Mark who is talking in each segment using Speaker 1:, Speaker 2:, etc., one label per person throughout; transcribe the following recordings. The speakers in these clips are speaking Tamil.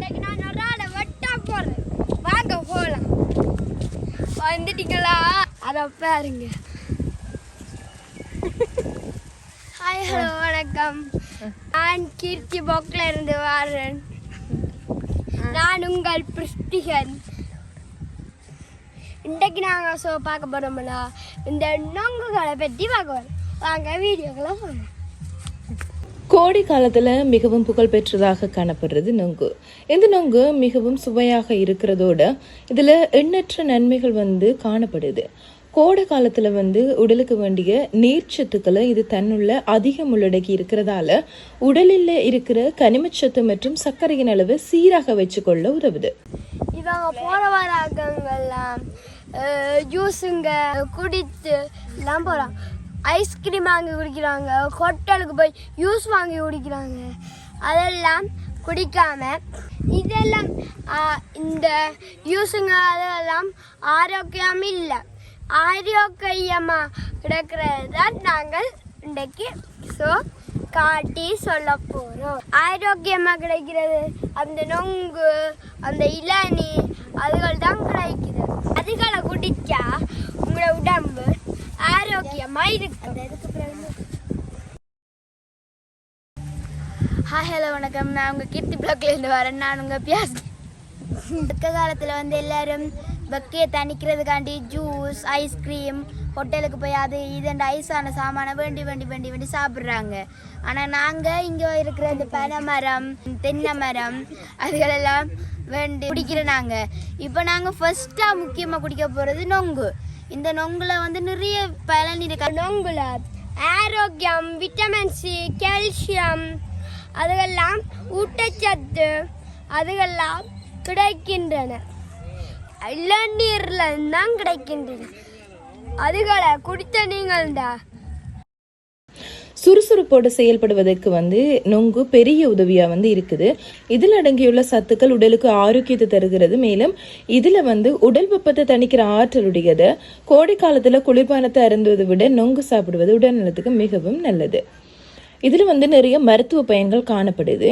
Speaker 1: இன்னைக்கு நான் ஒரு ஆளை போறேன் வாங்க போலாம். வந்துட்டீங்களா அத பாருங்க ஹாய் ஹலோ வணக்கம் நான் கீர்த்தி போக்கில் இருந்து வரேன் நான் உங்கள் பிருஷ்டிகன் இன்றைக்கு நாங்கள் ஸோ பார்க்க போகிறோம்ல இந்த நொங்குகளை பற்றி பார்க்க போகிறோம் வாங்க வீடியோக்களை போகலாம்
Speaker 2: கோடை காலத்தில் மிகவும் புகழ்பெற்றதாக காணப்படுறது நொங்கு. இந்த நொங்கு மிகவும் சுவையாக இருக்கிறதோட இதில் எண்ணற்ற நன்மைகள் வந்து காணப்படுது. கோடை காலத்தில் வந்து உடலுக்கு வேண்டிய நீர்ச்சத்துக்களை இது தன்னுள்ள அதிகம் உள்ளடக்கி இருக்கிறதால உடலில் இருக்கிற கனிமச்சத்து மற்றும் சர்க்கரையின் அளவு சீராக வச்சுக்கொள்ள உதவுது.
Speaker 1: இவங்க போற வராங்கெல்லாம் ஜூஸுங்க குடித்து எல்லாம் போகிறாங்க ஐஸ்கிரீம் வாங்கி குடிக்கிறாங்க. ஹோட்டலுக்கு போய் ஜூஸ் வாங்கி குடிக்கிறாங்க. அதெல்லாம் குடிக்காம இதெல்லாம் இந்த ஜூஸுங்க அதெல்லாம் ஆரோக்கியம் இல்லை. ஆரோக்கியமாக கிடக்கிறது தான் நாங்கள் இன்றைக்கு ஸோ காட்டி சொல்ல போகிறோம் ஆரோக்கியமாக கிடைக்கிறது அந்த நொங்கு அந்த இளநீ அதுகள் தான் கிடைக்கிறது. அதுகளை குடிச்சா பிறகு
Speaker 3: ஹாய் ஹலோ வணக்கம். நான் உங்கள் கீர்த்தி பிளாக்லேருந்து வரேன். நான் உங்கள் பியாஸ். இருக்க காலத்தில் வந்து எல்லாரும் வெக்கையை தணிக்கிறதுக்காண்டி ஜூஸ் ஐஸ்கிரீம் ஹோட்டலுக்கு போய் அது இதுண்டு ஐஸான சாமானை வேண்டி வேண்டி வேண்டி வேண்டி சாப்பிட்றாங்க. ஆனால் நாங்கள் இங்கே இருக்கிற இந்த பனை மரம் தென்னை மரம் அதுகளெல்லாம் வேண்டி குடிக்கிறோம் நாங்கள் இப்போ நாங்கள் ஃபஸ்ட்டாக முக்கியமாக குடிக்க போகிறது நொங்கு. இந்த நொங்குல வந்து நிறைய பலன் இருக்கு.
Speaker 1: நொங்குல ஆரோக்கியம் விட்டமின் சி கால்சியம் அதுகெல்லாம் ஊட்டச்சத்து அதுகெல்லாம் கிடைக்கின்றன. இளநீர்ல தான் கிடைக்கின்றன. அதுகளை குடித்த நீங்கள் தான்
Speaker 2: சுறுசுறுப்போடு செயல்படுவதற்கு வந்து நொங்கு பெரிய உதவியாக வந்து இருக்குது. இதில் அடங்கியுள்ள சத்துக்கள் உடலுக்கு ஆரோக்கியத்தை தருகிறது. மேலும் இதில் வந்து உடல் வெப்பத்தை தணிக்கிற ஆற்றலுடையது கோடை காலத்தில் குளிர்பானத்தை அருந்துவதை விட நொங்கு சாப்பிடுவது உடல் நலத்துக்கு மிகவும் நல்லது. இதில் வந்து நிறைய மருத்துவ பயன்கள் காணப்படுது.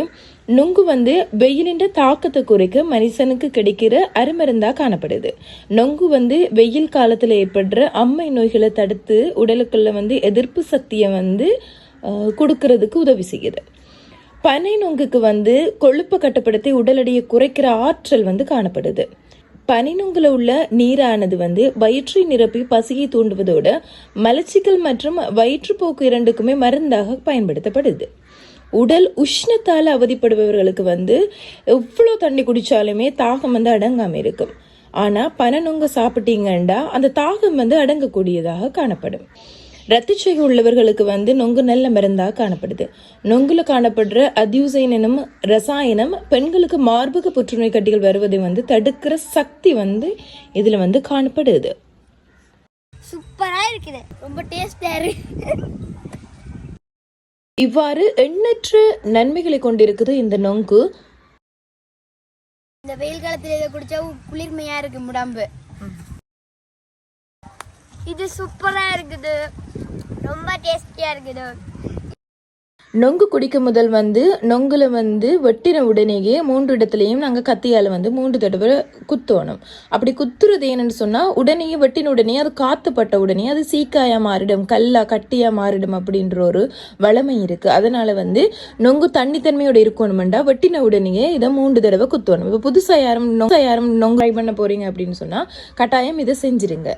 Speaker 2: நுங்கு வந்து வெயிலின் தாக்கத்தை குறைக்க மனுஷனுக்கு கிடைக்கிற அருமருந்தா காணப்படுது. நொங்கு வந்து வெயில் காலத்தில் ஏற்படுற அம்மை நோய்களை தடுத்து உடலுக்குள்ள வந்து எதிர்ப்பு சக்தியை வந்து கொடுக்கறதுக்கு உதவி செய்யுது. பனை நொங்குக்கு வந்து கொழுப்பை கட்டுப்படுத்தி உடல் எடையை குறைக்கிற ஆற்றல் வந்து காணப்படுது. பனிநுங்கில் உள்ள நீரானது வந்து வயிற்றை நிரப்பி பசியை தூண்டுவதோட மலச்சிக்கல் மற்றும் வயிற்றுப்போக்கு இரண்டுக்குமே மருந்தாக பயன்படுத்தப்படுது. உடல் உஷ்ணத்தால் அவதிப்படுபவர்களுக்கு வந்து எவ்வளோ தண்ணி குடித்தாலுமே தாகம் வந்து அடங்காமல் இருக்கும். ஆனால் பனநுங்க சாப்பிட்டீங்கன்னா அந்த தாகம் வந்து அடங்கக்கூடியதாக காணப்படும். ரத்தச்சோகை உள்ளவர்களுக்கு வந்து நொங்கு நல்ல மருந்தாக காணப்படுது. நொங்குல காணப்படுற அத்யூசைன் எனும் ரசாயனம் பெண்களுக்கு மார்பக புற்றுநோய் கட்டிகள் வருவதை வந்து தடுக்கிற சக்தி வந்து இதுல வந்து காணப்படுது.
Speaker 1: சூப்பராக இருக்குது. ரொம்ப டேஸ்டாக இருக்கு.
Speaker 2: இவ்வாறு எண்ணற்ற நன்மைகளை கொண்டிருக்குது இந்த நொங்கு.
Speaker 3: இந்த வெயில் காலத்தில் இதை குடிச்சா குளிர்மையாக இருக்கு உடம்பு
Speaker 1: இது சூப்பராக இருக்குது. ரொம்ப டேஸ்டியாக இருக்குது.
Speaker 2: நொங்கு குடிக்க முதல் வந்து நொங்குல வந்து வெட்டின உடனேயே மூன்று இடத்துலையும் நாங்கள் கத்தியால் வந்து மூன்று தடவை குத்தோணும். அப்படி குத்துறது என்னன்னு சொன்னால் உடனேயே வெட்டின உடனே அது காத்துப்பட்ட உடனே அது சீக்காயாக மாறிடும் கல்லா கட்டியாக மாறிடும் அப்படின்ற ஒரு வளமை இருக்குது அதனால் வந்து நொங்கு தண்ணித்தன்மையோட இருக்கணுமெண்டா வெட்டின உடனேயே இதை மூன்று தடவை குத்தணும். இப்போ புதுசாக யாரும் நொங்க யாரும் நொங்கு ட்ரை பண்ண போகிறீங்க அப்படின்னு சொன்னால் கட்டாயம் இதை செஞ்சிருங்க.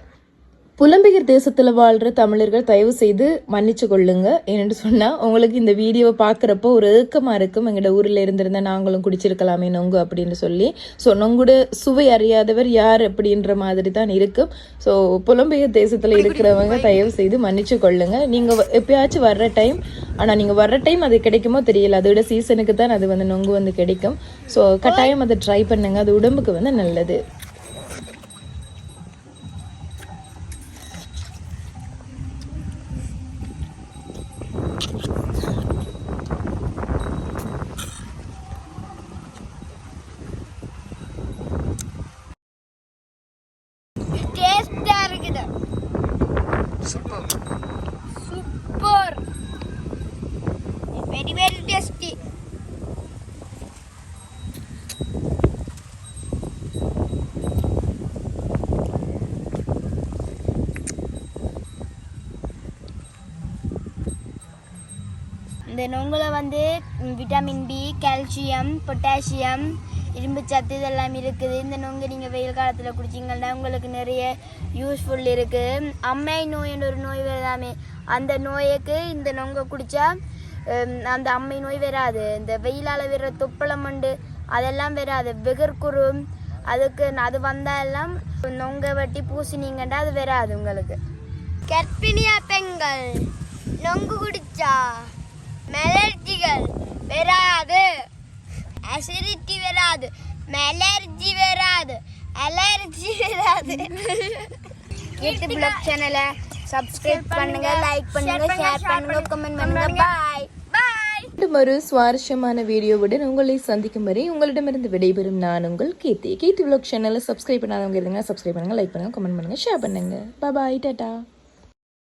Speaker 2: புலம்பெயர் தேசத்துல வாழ்ற தமிழர்கள் தயவு செய்து மன்னிச்சு கொள்ளுங்க. ஏன்னு சொன்னா உங்களுக்கு இந்த வீடியோவை பார்க்குறப்போ ஒரு ஏக்கமா இருக்கும். எங்களோட ஊர்ல இருந்திருந்தா நாங்களும் குடிச்சிருக்கலாமே நொங்கு அப்படின்னு சொல்லி. ஸோ நொங்குட சுவை அறியாதவர் யார் அப்படின்ற மாதிரி தான் இருக்கும். ஸோ புலம்பெயர் தேசத்துல இருக்கிறவங்க தயவு செய்து மன்னிச்சு கொள்ளுங்க. நீங்க வ- எப்பயாச்சும் வர்ற டைம் ஆனா நீங்க வர்ற டைம் அது கிடைக்குமோ தெரியல. அதோட சீசனுக்கு தான் அது வந்து நொங்கு வந்து கிடைக்கும். ஸோ கட்டாயம் அதை ட்ரை பண்ணுங்க. அது உடம்புக்கு வந்து நல்லது.
Speaker 1: டேஸ்டாக இருக்குது சூப்பர்
Speaker 3: இந்த நொங்கில் வந்து விட்டமின் பி கால்சியம் பொட்டாசியம் இரும்பு சத்து இதெல்லாம் இருக்குது. இந்த நொங்கு நீங்கள் வெயில் காலத்தில் குடிச்சிங்கன்னா உங்களுக்கு நிறைய யூஸ்ஃபுல் இருக்குது அம்மை நோய்னு ஒரு நோய் வருதாமே அந்த நோய்க்கு இந்த நொங்கை குடித்தா அந்த அம்மை நோய் வராது. இந்த வெயிலால் வர்ற தொப்பளமண்டு அதெல்லாம் வராது. வெகர்குரு அதுக்கு அது வந்தால் நொங்கை வட்டி பூசினீங்கன்னா அது வராது உங்களுக்கு.
Speaker 1: கர்ப்பிணியா பெண்கள் நொங்கு குடிச்சா மெலர்ஜிகள் வராது. அசிடிட்டி வராது. மெலர்ஜி வராது. அலர்ஜி வராது.
Speaker 3: கீர்த்தி பிளாக் சேனலை சப்ஸ்கிரைப் பண்ணுங்க லைக் பண்ணுங்க ஷேர் பண்ணுங்க கமெண்ட் பண்ணுங்க
Speaker 1: பாய்
Speaker 2: மீண்டும் ஒரு சுவாரஸ்யமான வீடியோவுடன் உங்களை சந்திக்கும் வரை உங்களிடமிருந்து விடைபெறும் நான் உங்கள் கீர்த்தி. கீர்த்தி விலாக் சேனலை சப்ஸ்கிரைப் பண்ணாதவங்க இருந்தீங்கன்னா சப்ஸ்கிரைப் பண்ணுங்க லைக் பண்ணுங்க கமெண்ட் பண்ணுங்க ஷேர் பண்ணுங்க. பாய் டாட்டா